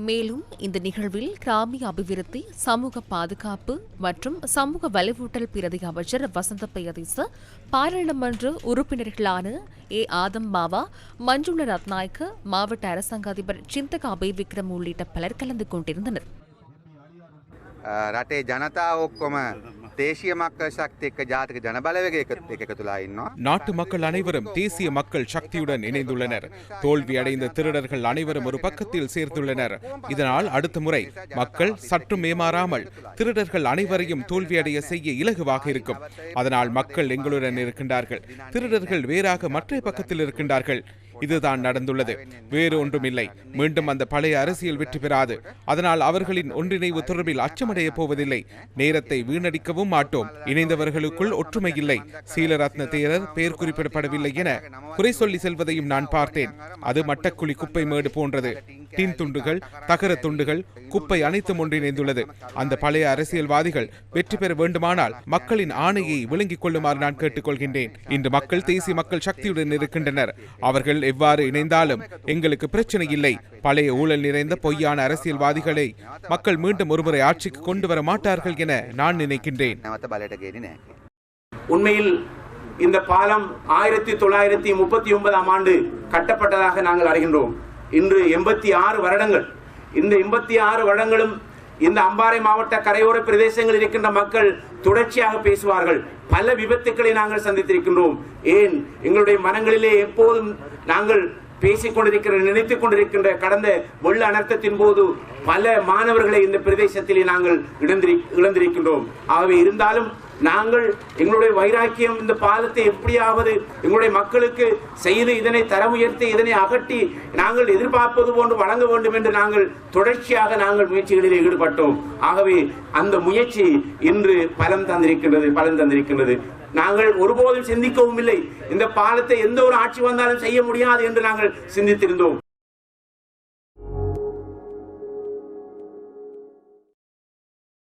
மேலும் இந்த நிகழ்வில் கிராமிய அபிவிருத்தி சமூக பாதுகாப்பு மற்றும் சமூக வலுவூட்டல் பிரதி அமைச்சர் வசந்த பயதிச பாராளுமன்ற உறுப்பினர்களான ஏ ஆதம் மாவா மஞ்சுள ரத்நாயக்க மாவட்ட அரசாங்க அதிபர் சிந்தக அபய் விக்ரம் உள்ளிட்ட பலர் கலந்து கொண்டிருந்தனர் රටේ ජනතාව ඔක්කොම தேசிய மக்கள் சக்தி ஜாதிக ஜனபலவேக நாட்டு மக்கள் அனைவரும் தேசிய மக்கள் சக்தியுடன் இணைந்துள்ளனர். தோல்வி அடைந்த திருடர்கள் அனைவரும் ஒரு பக்கத்தில் சேர்த்துள்ளனர் இதனால் அடுத்த முறை மக்கள் சற்றும் ஏமாறாமல் திருடர்கள் அனைவரையும் தோல்வியடைய செய்ய இலகுவாக இருக்கும். அதனால் மக்கள் எங்களுடன் இருக்கின்றார்கள். திருடர்கள் வேறாக மற்ற பக்கத்தில் இருக்கின்றார்கள். இதுதான் நடந்துள்ளது. வேறு ஒன்றுமில்லை. மீண்டும் அந்த பழைய அரசியல் வெற்றி பெறாது. அதனால் அவர்களின் ஒன்றிணைவு தொடர்பில் அச்சமடைய போவதில்லை. நேரத்தை வீணடிக்கவும் மாட்டோம். இணைந்தவர்களுக்குள் ஒற்றுமை இல்லை. சீலரத்ன தேரர் பெயர் குறிப்பிடப்படவில்லை என குறை சொல்லி செல்வதையும் நான் பார்த்தேன். அது மட்டக்குழி குப்பை மேடு போன்றது. டின் துண்டுகள் தகர துண்டுகள் குப்பை அனைத்தும் ஒன்றிணைந்துள்ளது. அந்த பழைய அரசியல்வாதிகள் வெற்றி பெற வேண்டுமானால் மக்களின் ஆணையை விளங்கிக் கொள்ளுமாறு நான் கேட்டுக்கொள்கின்றேன். இன்று மக்கள் தேசிய மக்கள் சக்தியுடன் இருக்கின்றனர். அவர்கள் எவ்வாறு இணைந்தாலும் எங்களுக்கு பிரச்சனை இல்லை. பழைய ஊழல் நிறைந்த பொய்யான அரசியல்வாதிகளை மக்கள் மீண்டும் ஒருமுறை ஆட்சிக்கு கொண்டு வர மாட்டார்கள் என நான் நினைக்கின்றேன். உண்மையில் இந்த பாலம் ஆயிரத்தி தொள்ளாயிரத்தி முப்பத்தி ஒன்பதாம் ஆண்டு கட்டப்பட்டதாக நாங்கள் அறிகின்றோம். இன்று எண்பத்தி ஆறு வருடங்கள். இந்த எண்பத்தி ஆறு வருடங்களும் இந்த அம்பாறை மாவட்ட கரையோர பிரதேசங்களில் இருக்கின்ற மக்கள் தொடர்ச்சியாக பேசுவார்கள். பல விபத்துக்களை நாங்கள் சந்தித்திருக்கின்றோம். ஏன்? எங்களுடைய மனங்களிலே எப்போதும் நாங்கள் பேசிக் கொண்டிருக்கிற நினைத்துக் கொண்டிருக்கின்ற கடந்த வெள்ள அனர்த்தத்தின் போது பல மாணவர்களை இந்த பிரதேசத்திலே நாங்கள் இழந்திருக்கின்றோம். ஆகவே இருந்தாலும் நாங்கள் எங்களுடைய வைராக்கியம் இந்த பாலத்தை எப்படியாவது எங்களுடைய மக்களுக்கு செய்து இதனை தரம் உயர்த்தி இதனை அகற்றி நாங்கள் எதிர்பார்ப்பது போன்று வழங்க வேண்டும் என்று நாங்கள் தொடர்ச்சியாக நாங்கள் முயற்சிகளில் ஈடுபட்டோம். ஆகவே அந்த முயற்சி இன்று பலன் தந்திருக்கின்றது பலன் தந்திருக்கின்றது. நாங்கள் ஒருபோதும் சிந்திக்கவும் இல்லை. இந்த பாலத்தை எந்த ஒரு ஆட்சி வந்தாலும் செய்ய முடியாது என்று நாங்கள் சிந்தித்திருந்தோம்.